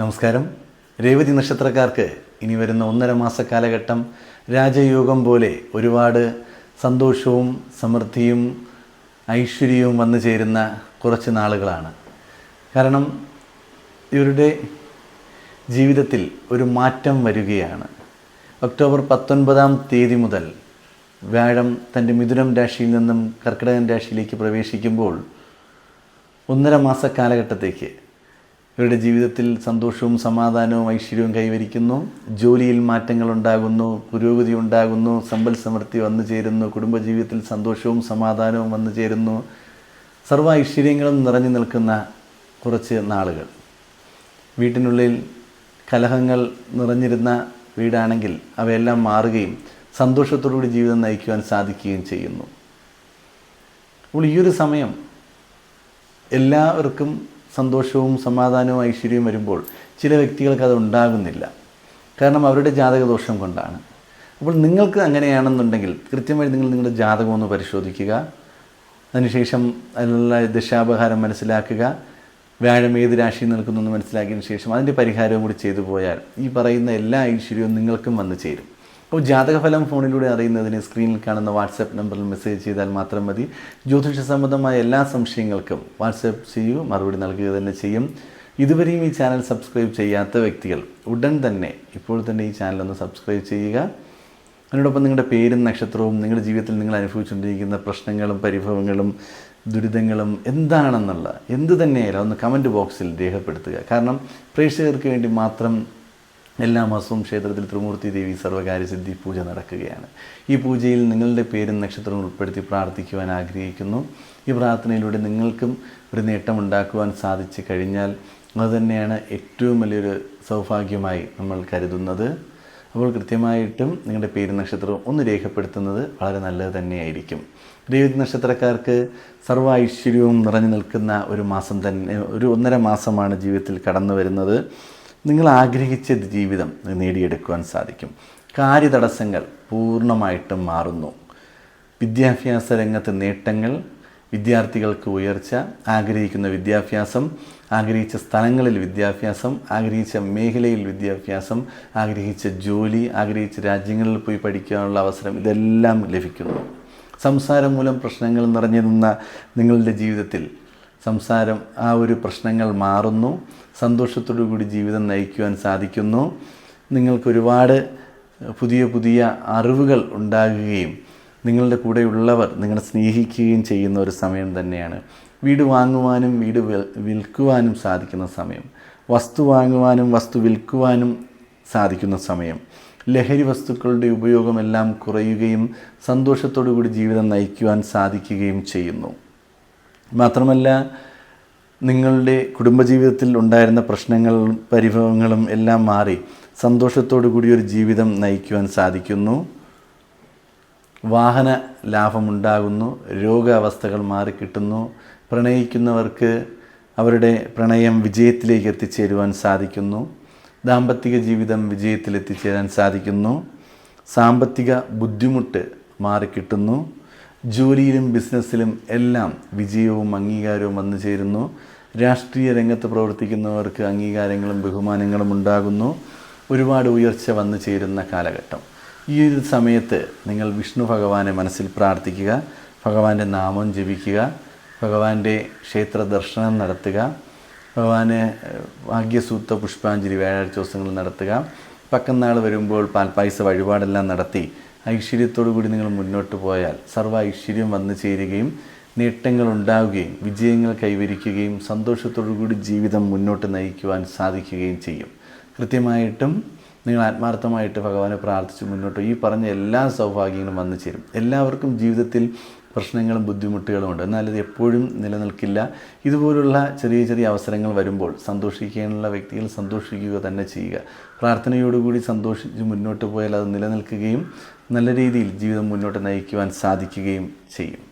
നമസ്കാരം. രേവതി നക്ഷത്രക്കാർക്ക് ഇനി വരുന്ന ഒന്നര മാസ കാലഘട്ടം രാജയോഗം പോലെ ഒരുപാട് സന്തോഷവും സമൃദ്ധിയും ഐശ്വര്യവും വന്നു ചേരുന്ന കുറച്ച് നാളുകളാണ്. കാരണം ഇവരുടെ ജീവിതത്തിൽ ഒരു മാറ്റം വരികയാണ്. ഒക്ടോബർ പത്തൊൻപതാം തീയതി മുതൽ വ്യാഴം തന്റെ മിഥുനം രാശിയിൽ നിന്നും കർക്കിടകൻ രാശിയിലേക്ക് പ്രവേശിക്കുമ്പോൾ ഒന്നര മാസ കാലഘട്ടത്തേക്ക് ഇവരുടെ ജീവിതത്തിൽ സന്തോഷവും സമാധാനവും ഐശ്വര്യവും കൈവരിക്കുന്നു. ജോലിയിൽ മാറ്റങ്ങൾ ഉണ്ടാകുന്നു പുരോഗതി ഉണ്ടാകുന്നു സമ്പൽ സമൃദ്ധി വന്നു ചേരുന്നു കുടുംബജീവിതത്തിൽ സന്തോഷവും സമാധാനവും വന്നു ചേരുന്നു. സർവ ഐശ്വര്യങ്ങളും നിറഞ്ഞു നിൽക്കുന്ന കുറച്ച് നാളുകൾ. വീട്ടിനുള്ളിൽ കലഹങ്ങൾ നിറഞ്ഞിരുന്ന വീടാണെങ്കിൽ അവയെല്ലാം മാറുകയും സന്തോഷത്തോടുകൂടി ജീവിതം നയിക്കുവാൻ സാധിക്കുകയും ചെയ്യുന്നു. അപ്പോൾ ഈ ഒരു സമയം എല്ലാവർക്കും സന്തോഷവും സമാധാനവും ഐശ്വര്യവും വരുമ്പോൾ ചില വ്യക്തികൾക്ക് അത് ഉണ്ടാകുന്നില്ല. കാരണം അവരുടെ ജാതകദോഷം കൊണ്ടാണ്. അപ്പോൾ നിങ്ങൾക്ക് അങ്ങനെയാണെന്നുണ്ടെങ്കിൽ കൃത്യമായി നിങ്ങൾ നിങ്ങളുടെ ജാതകം ഒന്ന് പരിശോധിക്കുക. അതിനുശേഷം അതിനുള്ള ദശാപഹാരം മനസ്സിലാക്കുക. വ്യാഴം ഏത് രാശിയിൽ നിൽക്കുന്നു എന്ന് മനസ്സിലാക്കിയതിന് ശേഷം അതിന്റെ പരിഹാരവും കൂടി ചെയ്തു പോയാൽ ഈ പറയുന്ന എല്ലാ ഐശ്വര്യവും നിങ്ങൾക്കും വന്നു ചേരും. അപ്പോൾ ജാതകഫലം ഫോണിലൂടെ അറിയുന്നതിന് സ്ക്രീനിൽ കാണുന്ന വാട്സാപ്പ് നമ്പറിൽ മെസ്സേജ് ചെയ്താൽ മാത്രം മതി. ജ്യോതിഷ സംബന്ധമായ എല്ലാ സംശയങ്ങൾക്കും വാട്സാപ്പ് ചെയ്യൂ. മറുപടി നൽകുക തന്നെ ചെയ്യും. ഇതുവരെയും ഈ ചാനൽ സബ്സ്ക്രൈബ് ചെയ്യാത്ത വ്യക്തികൾ ഉടൻ തന്നെ ഇപ്പോൾ തന്നെ ഈ ചാനൽ ഒന്ന് സബ്സ്ക്രൈബ് ചെയ്യുക. അതിനോടൊപ്പം നിങ്ങളുടെ പേരും നക്ഷത്രവും നിങ്ങളുടെ ജീവിതത്തിൽ നിങ്ങൾ അനുഭവിച്ചുകൊണ്ടിരിക്കുന്ന പ്രശ്നങ്ങളും പരിഭവങ്ങളും ദുരിതങ്ങളും എന്താണെന്നുള്ള എന്ത് തന്നെയായാലും ഒന്ന് കമന്റ് ബോക്സിൽ രേഖപ്പെടുത്തുക. കാരണം പ്രേക്ഷകർക്ക് വേണ്ടി മാത്രം എല്ലാ മാസവും ക്ഷേത്രത്തിൽ ത്രിമൂർത്തി ദേവി സർവകാര്യസിദ്ധി പൂജ നടക്കുകയാണ്. ഈ പൂജയിൽ നിങ്ങളുടെ പേരും നക്ഷത്രവും ഉൾപ്പെടുത്തി പ്രാർത്ഥിക്കുവാൻ ആഗ്രഹിക്കുന്നു. ഈ പ്രാർത്ഥനയിലൂടെ നിങ്ങൾക്കും ഒരു നേട്ടം ഉണ്ടാക്കുവാൻ സാധിച്ചു കഴിഞ്ഞാൽ അതുതന്നെയാണ് ഏറ്റവും വലിയൊരു സൗഭാഗ്യമായി നമ്മൾ കരുതുന്നത്. അപ്പോൾ കൃത്യമായിട്ടും നിങ്ങളുടെ പേര് നക്ഷത്രവും ഒന്ന് രേഖപ്പെടുത്തുന്നത് വളരെ നല്ലത് തന്നെയായിരിക്കും. രേവതി നക്ഷത്രക്കാർക്ക് സർവ ഐശ്വര്യവും നിറഞ്ഞു നിൽക്കുന്ന ഒരു മാസം തന്നെ ഒരു ഒന്നര മാസമാണ് ജീവിതത്തിൽ കടന്നു വരുന്നത് നിങ്ങൾ ആഗ്രഹിച്ച ജീവിതം നേടിയെടുക്കുവാൻ സാധിക്കും. കാര്യതടസ്സങ്ങൾ പൂർണമായിട്ടും മാറുന്നു. വിദ്യാഭ്യാസ രംഗത്ത് നേട്ടങ്ങൾ വിദ്യാർത്ഥികൾക്ക് ഉയർച്ച ആഗ്രഹിക്കുന്ന വിദ്യാഭ്യാസം ആഗ്രഹിച്ച സ്ഥലങ്ങളിൽ വിദ്യാഭ്യാസം ആഗ്രഹിച്ച മേഖലയിൽ വിദ്യാഭ്യാസം ആഗ്രഹിച്ച ജോലി ആഗ്രഹിച്ച രാജ്യങ്ങളിൽ പോയി പഠിക്കാനുള്ള അവസരം ഇതെല്ലാം ലഭിക്കുന്നു. സംസാരം മൂലം പ്രശ്നങ്ങൾ നിറഞ്ഞു നിന്ന നിങ്ങളുടെ ജീവിതത്തിൽ സംസാരം ആ ഒരു പ്രശ്നങ്ങൾ മാറുന്നു. സന്തോഷത്തോടു കൂടി ജീവിതം നയിക്കുവാൻ സാധിക്കുന്നു. നിങ്ങൾക്ക് ഒരുപാട് പുതിയ പുതിയ അറിവുകൾ ഉണ്ടാകുകയും നിങ്ങളുടെ കൂടെയുള്ളവർ നിങ്ങളെ സ്നേഹിക്കുകയും ചെയ്യുന്ന ഒരു സമയം തന്നെയാണ്. വീട് വാങ്ങുവാനും വീട് വിൽക്കുവാനും സാധിക്കുന്ന സമയം. വസ്തു വാങ്ങുവാനും വസ്തു വിൽക്കുവാനും സാധിക്കുന്ന സമയം. ലഹരി വസ്തുക്കളുടെ ഉപയോഗമെല്ലാം കുറയുകയും സന്തോഷത്തോടു കൂടി ജീവിതം നയിക്കുവാൻ സാധിക്കുകയും ചെയ്യുന്നു. മാത്രമല്ല നിങ്ങളുടെ കുടുംബജീവിതത്തിൽ ഉണ്ടായിരുന്ന പ്രശ്നങ്ങളും പരിഭവങ്ങളും എല്ലാം മാറി സന്തോഷത്തോടു കൂടി ഒരു ജീവിതം നയിക്കുവാൻ സാധിക്കുന്നു. വാഹന ലാഭമുണ്ടാകുന്നു രോഗാവസ്ഥകൾ മാറിക്കിട്ടുന്നു. പ്രണയിക്കുന്നവർക്ക് അവരുടെ പ്രണയം വിജയത്തിലേക്ക് എത്തിച്ചേരുവാൻ സാധിക്കുന്നു. ദാമ്പത്തിക ജീവിതം വിജയത്തിൽ എത്തിച്ചേരാൻ സാധിക്കുന്നു. സാമ്പത്തിക ബുദ്ധിമുട്ട് മാറിക്കിട്ടുന്നു. ജോലിയിലും ബിസിനസ്സിലും എല്ലാം വിജയവും അംഗീകാരവും വന്നു ചേരുന്നു. രാഷ്ട്രീയ രംഗത്ത് പ്രവർത്തിക്കുന്നവർക്ക് അംഗീകാരങ്ങളും ബഹുമാനങ്ങളും ഉണ്ടാകുന്നു. ഒരുപാട് ഉയർച്ച വന്നു ചേരുന്ന കാലഘട്ടം. ഈ ഒരു സമയത്ത് നിങ്ങൾ വിഷ്ണു ഭഗവാനെ മനസ്സിൽ പ്രാർത്ഥിക്കുക ഭഗവാന്റെ നാമം ജപിക്കുക ഭഗവാന്റെ ക്ഷേത്ര ദർശനം നടത്തുക ഭഗവാന് ഭാഗ്യസൂത്ര പുഷ്പാഞ്ജലി വ്യാഴാഴ്ച ദിവസങ്ങളിൽ നടത്തുക. പക്കന്നാൾ വരുമ്പോൾ പാൽപ്പായസ വഴിപാടെല്ലാം നടത്തി ഐശ്വര്യത്തോടു കൂടി നിങ്ങൾ മുന്നോട്ട് പോയാൽ സർവ ഐശ്വര്യം വന്നു ചേരുകയും നേട്ടങ്ങൾ ഉണ്ടാവുകയും വിജയങ്ങൾ കൈവരിക്കുകയും സന്തോഷത്തോടു കൂടി ജീവിതം മുന്നോട്ട് നയിക്കുവാൻ സാധിക്കുകയും ചെയ്യും. കൃത്യമായിട്ടും നിങ്ങൾ ആത്മാർത്ഥമായിട്ട് ഭഗവാനെ പ്രാർത്ഥിച്ച് മുന്നോട്ട് ഈ പറഞ്ഞ എല്ലാ സൗഭാഗ്യങ്ങളും വന്നു ചേരും. എല്ലാവർക്കും ജീവിതത്തിൽ പ്രശ്നങ്ങളും ബുദ്ധിമുട്ടുകളും ഉണ്ട്. എന്നാൽ ഇത് എപ്പോഴും നിലനിൽക്കില്ല. ഇതുപോലുള്ള ചെറിയ ചെറിയ അവസരങ്ങൾ വരുമ്പോൾ സന്തോഷിക്കാനുള്ള വ്യക്തികൾ സന്തോഷിക്കുക തന്നെ ചെയ്യുക. പ്രാർത്ഥനയോടുകൂടി സന്തോഷിച്ച് മുന്നോട്ട് പോയാൽ അത് നിലനിൽക്കുകയും നല്ല രീതിയിൽ ജീവിതം മുന്നോട്ട് നയിക്കുവാൻ സാധിക്കുകയും ചെയ്യും.